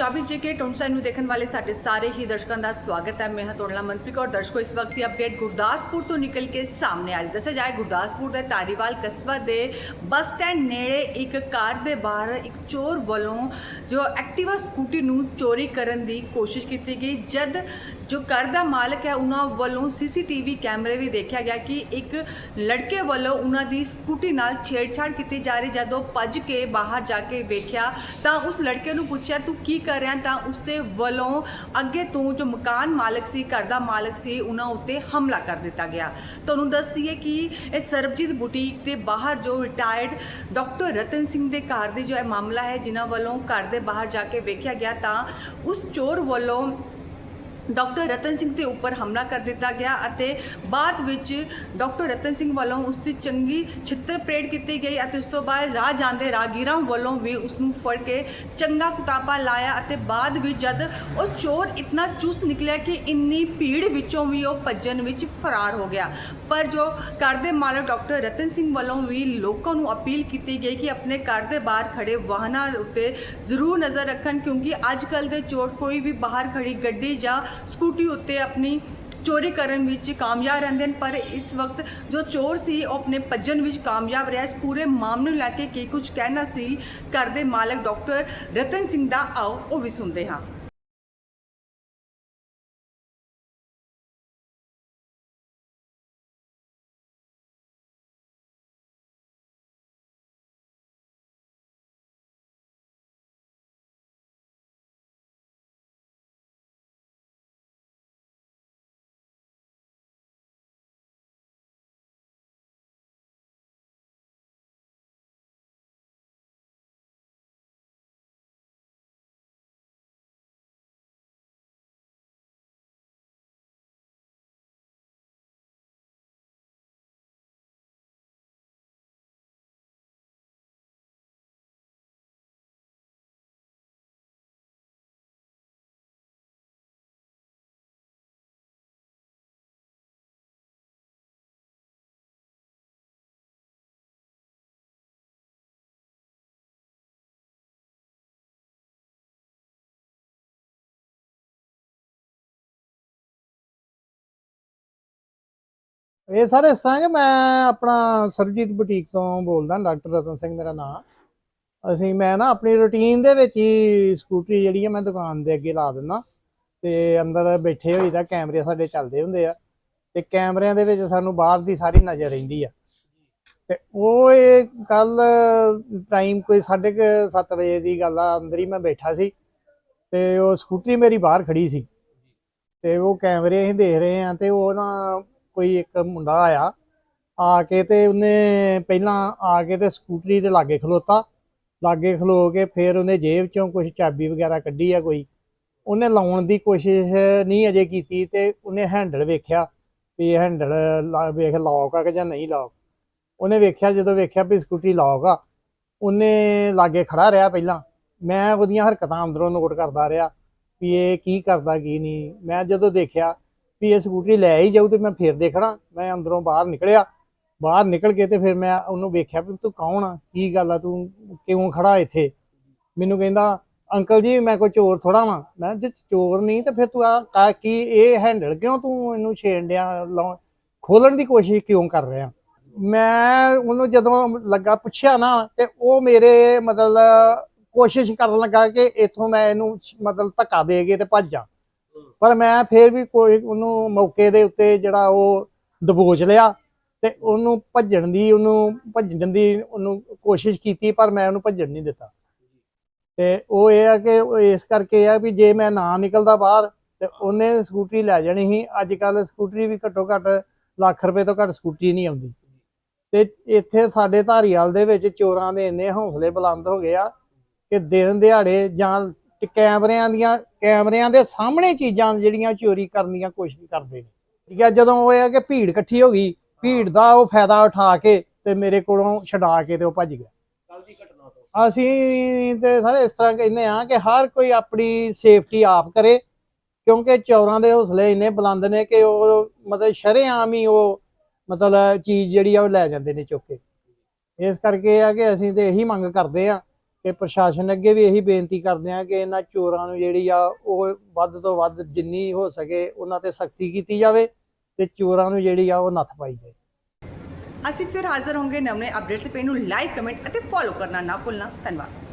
ਚਾਬੀ ਜੇਕੇ ਟੋਨਸਾਈ ਨੂੰ ਦੇਖਣ ਵਾਲੇ ਸਾਡੇ ਸਾਰੇ ਹੀ ਦਰਸ਼ਕਾਂ ਦਾ ਸਵਾਗਤ ਹੈ। ਮੈਂ ਹਾਂ ਤੁਹਾਡਾ ਮਨਪ੍ਰੀਤ ਕੌਰ। ਦਰਸ਼ਕੋ, ਇਸ ਵਕਤ ਦੀ ਅਪਡੇਟ ਗੁਰਦਾਸਪੁਰ ਤੋਂ ਨਿਕਲ ਕੇ ਸਾਹਮਣੇ ਆ ਰਹੀ ਦੱਸਿਆ ਜਾਏ ਗੁਰਦਾਸਪੁਰ ਦੇ ਤਾਰੀਵਾਲ ਕਸਬਾ ਦੇ ਬੱਸ ਸਟੈਂਡ ਨੇੜੇ ਇੱਕ ਕਾਰ ਦੇ ਬਾਹਰ ਇੱਕ ਚੋਰ ਵੱਲੋਂ ਜੋ ਐਕਟਿਵਾ ਸਕੂਟੀ ਨੂੰ ਚੋਰੀ ਕਰਨ ਦੀ ਕੋਸ਼ਿਸ਼ ਕੀਤੀ ਗਈ। ਜਦ ਜੋ ਘਰ ਦਾ ਮਾਲਕ ਹੈ, ਉਹਨਾਂ ਵੱਲੋਂ ਸੀਸੀਟੀਵੀ ਕੈਮਰੇ ਵੀ ਦੇਖਿਆ ਗਿਆ ਕਿ ਇੱਕ ਲੜਕੇ ਵੱਲੋਂ ਉਹਨਾਂ ਦੀ ਸਕੂਟੀ ਨਾਲ ਛੇੜਛਾੜ ਕੀਤੀ ਜਾ ਰਹੀ। ਜਦੋਂ ਭੱਜ ਕੇ ਬਾਹਰ ਜਾ ਕੇ ਵੇਖਿਆ, ਤਾਂ ਉਸ ਲੜਕੇ ਨੂੰ ਪੁੱਛਿਆ, ਤੂੰ ਕੀ ਕਰ ਰਿਹਾ? ਤਾਂ ਉਸਦੇ ਵੱਲੋਂ ਅੱਗੇ ਤੋਂ ਜੋ ਮਕਾਨ ਮਾਲਕ ਸੀ, ਘਰ ਦਾ ਮਾਲਕ ਸੀ, ਉਹਨਾਂ ਉੱਤੇ ਹਮਲਾ ਕਰ ਦਿੱਤਾ ਗਿਆ। ਤੁਹਾਨੂੰ ਦੱਸਦੀ ਹੈ ਕਿ ਇਹ ਸਰਬਜੀਤ ਬੁਟੀਕ ਦੇ ਬਾਹਰ ਜੋ ਰਿਟਾਇਰਡ ਡਾਕਟਰ ਰਤਨ ਸਿੰਘ ਦੇ ਘਰ ਦੀ ਜੋ ਇਹ ਮਾਮਲਾ ਹੈ, ਜਿਨ੍ਹਾਂ ਵੱਲੋਂ ਘਰ ਦੇ ਬਾਹਰ ਜਾ ਕੇ ਵੇਖਿਆ ਗਿਆ, ਤਾਂ ਉਸ ਚੋਰ ਵੱਲੋਂ ਡਾਕਟਰ ਰਤਨ ਸਿੰਘ ਦੇ ਉੱਪਰ ਹਮਲਾ ਕਰ ਦਿੱਤਾ ਗਿਆ ਅਤੇ ਬਾਅਦ ਵਿੱਚ ਡਾਕਟਰ ਰਤਨ ਸਿੰਘ ਵੱਲੋਂ ਉਸ ਦੀ ਚੰਗੀ ਛਿੱਤਰ ਪ੍ਰੇਡ ਕੀਤੀ ਗਈ ਅਤੇ ਉਸ ਤੋਂ ਬਾਅਦ ਰਾਹ ਜਾਂਦੇ ਰਾਗੀਰਾਂ ਵੱਲੋਂ ਵੀ ਉਸ ਨੂੰ ਫੜ ਕੇ ਚੰਗਾ ਕੁਟਾਪਾ ਲਾਇਆ ਅਤੇ ਬਾਅਦ ਵਿੱਚ ਜਦ ਉਹ ਚੋਰ ਇਤਨਾ ਚੁਸਤ ਨਿਕਲਿਆ ਕਿ ਇੰਨੀ ਭੀੜ ਵਿੱਚੋਂ ਵੀ ਉਹ ਭੱਜਣ ਵਿੱਚ ਫਰਾਰ ਹੋ ਗਿਆ। ਪਰ ਜੋ ਘਰ ਦੇ ਮਾਲਕ ਡਾਕਟਰ ਰਤਨ ਸਿੰਘ ਵੱਲੋਂ ਵੀ ਲੋਕਾਂ ਨੂੰ ਅਪੀਲ ਕੀਤੀ ਗਈ ਕਿ ਆਪਣੇ ਘਰ ਦੇ ਬਾਹਰ ਖੜੇ ਵਾਹਨਾਂ ਉੱਤੇ ਜ਼ਰੂਰ ਨਜ਼ਰ ਰੱਖਣ ਕਿਉਂਕਿ ਅੱਜ ਕੱਲ ਦੇ ਚੋਰ ਕੋਈ ਵੀ ਬਾਹਰ ਖੜੀ ਗੱਡੀ ਜਾਂ ਸਕੂਟੀ ਉੱਤੇ ਆਪਣੀ ਚੋਰੀ ਕਰਨ ਵਿੱਚ ਕਾਮਯਾਬ ਰਹਿੰਦੇ ਨੇ ਪਰ ਇਸ ਵਕਤ ਜੋ ਚੋਰ ਸੀ, ਉਹ ਆਪਣੇ ਭੱਜਣ ਵਿੱਚ ਕਾਮਯਾਬ ਰਿਹਾ। ਇਸ ਪੂਰੇ ਮਾਮਲੇ ਨੂੰ ਲੈ ਕੇ ਕੀ ਕੁਝ ਕਹਿਣਾ ਸੀ, ਘਰ ਦੇ ਮਾਲਕ ਡਾਕਟਰ ਰਤਨ ਸਿੰਘ ਦਾ, ਆਓ ਉਹ ਵੀ ਸੁਣਦੇ ਹਾਂ। ਇਹ ਸਰ ਇਸ ਤਰ੍ਹਾਂ ਕਿ ਮੈਂ ਆਪਣਾ ਸਰਜੀਤ ਬੁਟੀਕ ਤੋਂ ਬੋਲਦਾ, ਡਾਕਟਰ ਰਤਨ ਸਿੰਘ ਮੇਰਾ ਨਾਮ ਅਸੀਂ, ਮੈਂ ਨਾ ਆਪਣੀ ਰੁਟੀਨ ਦੇ ਵਿੱਚ ਹੀ ਸਕੂਟਰੀ ਜਿਹੜੀ ਹੈ ਮੈਂ ਦੁਕਾਨ ਦੇ ਅੱਗੇ ਲਾ ਦਿੰਦਾ। ਤੇ ਅੰਦਰ ਬੈਠੇ ਹੋਈ ਦਾ ਕੈਮਰੇ ਸਾਡੇ ਚੱਲਦੇ ਹੁੰਦੇ ਆ। ਤੇ ਕੈਮਰਿਆਂ ਦੇ ਵਿੱਚ ਸਾਨੂੰ ਬਾਹਰ ਦੀ ਸਾਰੀ ਨਜ਼ਰ ਰਹਿੰਦੀ ਆ। ਤੇ ਉਹ ਇਹ ਕੱਲ ਟਾਈਮ ਕੋਈ 7:30 ਵਜੇ ਦੀ ਗੱਲ ਆ, ਅੰਦਰ ਹੀ ਮੈਂ ਬੈਠਾ ਸੀ। ਤੇ ਉਹ ਸਕੂਟਰੀ ਮੇਰੀ ਬਾਹਰ ਖੜੀ ਸੀ। ਤੇ ਉਹ ਕੈਮਰੇ ਅਸੀਂ ਦੇਖ ਰਹੇ ਆ ਤੇ ਉਹ ਨਾ ਕੋਈ ਇੱਕ ਮੁੰਡਾ ਆਇਆ, ਆ ਕੇ ਤੇ ਉਹਨੇ ਪਹਿਲਾਂ ਆ ਕੇ ਤੇ ਸਕੂਟਰੀ ਦੇ ਲਾਗੇ ਖਲੋਤਾ। ਲਾਗੇ ਖਲੋ ਕੇ ਫਿਰ ਉਹਨੇ ਜੇਬ ਚੋਂ ਕੁਝ ਚਾਬੀ ਵਗੈਰਾ ਕੱਢੀ ਆ ਕੋਈ। ਉਹਨੇ ਲਾਉਣ ਦੀ ਕੋਸ਼ਿਸ਼ ਨਹੀਂ ਅਜੇ ਕੀਤੀ ਤੇ ਉਹਨੇ ਹੈਂਡਲ ਵੇਖਿਆ ਵੀ ਇਹ ਹੈਂਡਲ ਲਾ- ਵੇਖ ਲੌਕ ਆ ਕਿ ਜਾਂ ਨਹੀਂ ਲੌਕ ਉਹਨੇ ਵੇਖਿਆ, ਜਦੋਂ ਵੇਖਿਆ ਵੀ ਸਕੂਟਰੀ ਲੌਕ ਆ, ਉਹਨੇ ਲਾਗੇ ਖੜਾ ਰਿਹਾ ਪਹਿਲਾਂ। ਮੈਂ ਉਹਦੀਆਂ ਹਰਕਤਾਂ ਅੰਦਰੋਂ ਨੋਟ ਕਰਦਾ ਰਿਹਾ ਵੀ ਇਹ ਕੀ ਕਰਦਾ, ਕੀ ਨਹੀਂ। ਮੈਂ ਜਦੋਂ ਦੇਖਿਆ ਵੀ ਇਹ ਸਕੂਟਰੀ ਲੈ ਹੀ ਜਾਊ ਤੇ ਮੈਂ ਫੇਰ ਦੇਖਣਾ। ਮੈਂ ਅੰਦਰੋਂ ਬਾਹਰ ਨਿਕਲਿਆ। ਬਾਹਰ ਨਿਕਲ ਕੇ ਤੇ ਫਿਰ ਮੈਂ ਉਹਨੂੰ ਵੇਖਿਆ ਵੀ ਤੂੰ ਕੌਣ ਆ? ਕੀ ਗੱਲ ਆ? ਤੂੰ ਕਿਉਂ ਖੜਾ ਇੱਥੇ? ਮੈਨੂੰ ਕਹਿੰਦਾ, ਅੰਕਲ ਜੀ, ਮੈਂ ਕੋਈ ਚੋਰ ਥੋੜਾ ਵਾਂ। ਮੈਂ ਜੇ ਚੋਰ ਨਹੀਂ ਤਾਂ ਫਿਰ ਤੂੰ ਆ ਕੀ ਇਹ ਹੈਂਡਲ ਕਿਉਂ ਤੂੰ ਇਹਨੂੰ ਛੇੜ ਡਿਆ? ਖੋਲਣ ਦੀ ਕੋਸ਼ਿਸ਼ ਕਿਉਂ ਕਰ ਰਿਹਾ? ਮੈਂ ਉਹਨੂੰ ਜਦੋਂ ਲੱਗਾ ਪੁੱਛਿਆ ਨਾ ਤੇ ਉਹ ਮੇਰੇ ਮਤਲਬ ਕੋਸ਼ਿਸ਼ ਕਰਨ ਲੱਗਾ ਕਿ ਇਥੋਂ ਮੈਂ ਇਹਨੂੰ ਮਤਲਬ ਧੱਕਾ ਦੇ ਕੇ ਤੇ ਭੱਜ ਜਾ। ਪਰ ਮੈਂ ਫੇਰ ਵੀ ਕੋਈ ਉਹਨੂੰ ਮੌਕੇ ਦੇ ਉੱਤੇ ਜਿਹੜਾ ਉਹ ਦਬੋਚ ਲਿਆ ਤੇ ਉਹਨੂੰ ਭੱਜਣ ਦੀ, ਉਹਨੂੰ ਭੱਜਣ ਦੀ ਉਹਨੂੰ ਕੋਸ਼ਿਸ਼ ਕੀਤੀ ਪਰ ਮੈਂ ਉਹਨੂੰ ਭੱਜਣ ਨਹੀਂ ਦਿੱਤਾ। ਤੇ ਉਹ ਇਹ ਆ ਕਿ ਇਸ ਕਰਕੇ ਆ ਵੀ ਜੇ ਮੈਂ ਨਾ ਨਿਕਲਦਾ ਬਾਹਰ ਤੇ ਉਹਨੇ ਸਕੂਟਰੀ ਲੈ ਜਾਣੀ ਸੀ। ਅੱਜ ਕੱਲ ਸਕੂਟਰੀ ਵੀ ਘੱਟੋ ਘੱਟ ਲੱਖ ਰੁਪਏ ਤੋਂ ਘੱਟ ਸਕੂਟਰੀ ਨਹੀਂ ਆਉਂਦੀ। ਤੇ ਇੱਥੇ ਸਾਡੇ ਧਾਰੀਵਾਲ ਦੇ ਵਿੱਚ ਚੋਰਾਂ ਦੇ ਇੰਨੇ ਹੌਸਲੇ ਬੁਲੰਦ ਹੋ ਗਏ ਆ ਕਿ ਦਿਨ ਦਿਹਾੜੇ ਜਾਂ ਤੇ ਕੈਮਰਿਆਂ ਦੀਆਂ ਕੈਮਰਿਆਂ ਦੇ ਸਾਹਮਣੇ ਚੀਜ਼ਾਂ ਜਿਹੜੀਆਂ ਚੋਰੀ ਕਰਨ ਦੀਆਂ ਕੋਸ਼ਿਸ਼ ਕਰਦੇ ਨੇ। ਠੀਕ ਹੈ ਜਦੋਂ ਉਹ ਹੈ ਕਿ ਭੀੜ ਇਕੱਠੀ ਹੋ ਗਈ ਭੀੜ ਦਾ ਉਹ ਫਾਇਦਾ ਉਠਾ ਕੇ ਤੇ ਮੇਰੇ ਕੋਲੋਂ ਛਡਾ ਕੇ ਤੇ ਉਹ ਭੱਜ ਗਿਆ। ਕੱਲ ਦੀ ਘਟਨਾ ਤੋਂ। ਅਸੀਂ ਤੇ ਸਾਰੇ ਇਸ ਤਰ੍ਹਾਂ ਕਹਿੰਦੇ ਆ ਕਿ ਹਰ ਕੋਈ ਆਪਣੀ ਸੇਫਟੀ ਆਪ ਕਰੇ ਕਿਉਂਕਿ ਚੋਰਾਂ ਦੇ ਹੌਸਲੇ ਇੰਨੇ ਬੁਲੰਦ ਨੇ ਕਿ ਉਹ ਮਤਲਬ ਸ਼ਰੇਆਮ ਹੀ ਉਹ ਮਤਲਬ ਚੀਜ਼ ਜਿਹੜੀ ਆ ਉਹ ਲੈ ਜਾਂਦੇ ਨੇ ਚੁੱਕ ਕੇ। ਇਸ ਕਰਕੇ ਆ ਕਿ ਅਸੀਂ ਤੇ ਇਹੀ ਮੰਗ ਕਰਦੇ ਆ ਕਿ ਪ੍ਰਸ਼ਾਸਨ ਅੱਗੇ ਵੀ ਇਹੀ ਬੇਨਤੀ ਕਰਦੇ ਆ ਕਿ ਇਹਨਾਂ ਚੋਰਾਂ ਨੂੰ ਜਿਹੜੀ ਆ ਉਹ ਵੱਧ ਤੋਂ ਵੱਧ ਜਿੰਨੀ ਹੋ ਸਕੇ ਉਹਨਾਂ ਤੇ ਸਖਤੀ ਕੀਤੀ ਜਾਵੇ ਤੇ ਚੋਰਾਂ ਨੂੰ ਜਿਹੜੀ ਆ ਉਹ ਨੱਥ ਪਾਈ ਜਾਵੇ ਅਸੀਂ ਫਿਰ ਹਾਜ਼ਰ ਹੋਵਾਂਗੇ ਨਵੇਂ ਅਪਡੇਟਸ ਪੇ ਨੂੰ ਲਾਈਕ, ਕਮੈਂਟ ਅਤੇ ਫੋਲੋ ਕਰਨਾ ਨਾ ਭੁੱਲਣਾ। ਧੰਨਵਾਦ।